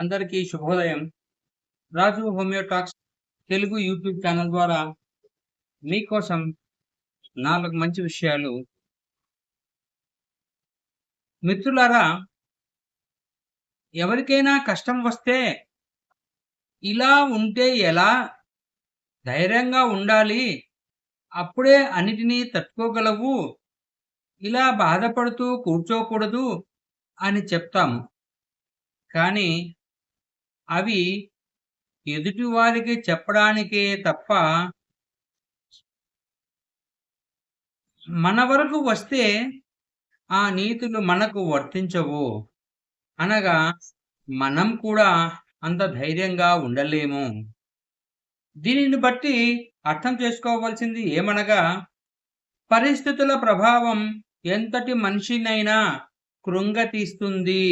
అందరికీ శుభోదయం. రాజు హోమియోటాక్స్ తెలుగు యూట్యూబ్ ఛానల్ ద్వారా మీకోసం నాలుగు మంచి విషయాలు. మిత్రులారా ఎవరికైనా కష్టం వస్తే ఇలా ఉంటే ఎలా? ధైర్యంగా ఉండాలి. అప్పుడే అన్నిటినీ తట్టుకోగలవు. ఇలా బాధపడుతూ కూర్చోకూడదు అని చెప్తాము కానీ అవి ఎదుటివారికి చెప్పడానికే తప్ప మన వరకు వస్తే ఆ నీతులు మనకు వర్తించవు. అనగా మనం కూడా అంత ధైర్యంగా ఉండలేము. దీనిని బట్టి అర్థం చేసుకోవాల్సింది ఏమనగా పరిస్థితుల ప్రభావం ఎంతటి మనిషినైనా కృంగతీస్తుంది.